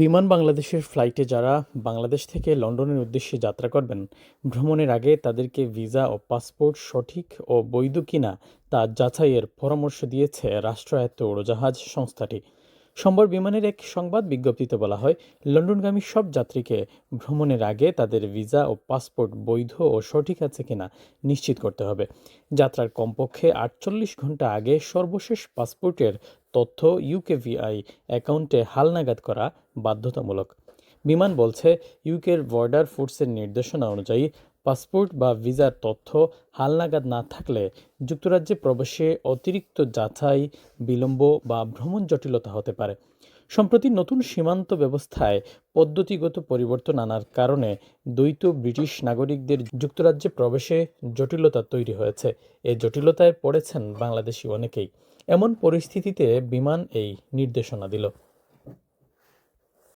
বিমান বাংলাদেশের ফ্লাইটে যারা বাংলাদেশ থেকে লন্ডনের উদ্দেশ্যে যাত্রা করবেন, ভ্রমণের আগে তাদেরকে ভিসা ও পাসপোর্ট সঠিক ও বৈধ কিনা তা যাচাইয়ের পরামর্শ দিয়েছে রাষ্ট্রায়ত্ত উড়োজাহাজ সংস্থাটি। সোমবার বিমানের এক সংবাদ বিজ্ঞপ্তিতে বলা হয়, লন্ডনগামী সব যাত্রীকে ভ্রমণের আগে তাদের ভিসা ও পাসপোর্ট বৈধ ও সঠিক আছে কিনা নিশ্চিত করতে হবে। যাত্রার কমপক্ষে আটচল্লিশ ঘণ্টা আগে সর্বশেষ পাসপোর্টের তথ্য ইউকেভিআই অ্যাকাউন্টে হালনাগাদ করা বাধ্যতামূলক। বিমান বলছে, ইউকের বর্ডার ফোর্সের নির্দেশনা অনুযায়ী পাসপোর্ট বা ভিসার তথ্য হালনাগাদ না থাকলে যুক্তরাজ্যে প্রবেশে অতিরিক্ত যাচাই, বিলম্ব বা ভ্রমণ জটিলতা হতে পারে। সম্প্রতি নতুন সীমান্ত ব্যবস্থায় পদ্ধতিগত পরিবর্তন আনার কারণে দ্বৈত ব্রিটিশ নাগরিকদের যুক্তরাজ্যে প্রবেশে জটিলতা তৈরি হয়েছে। এ জটিলতায় পড়েছেন বাংলাদেশি অনেকেই। এমন পরিস্থিতিতে বিমান এই নির্দেশনা দিল।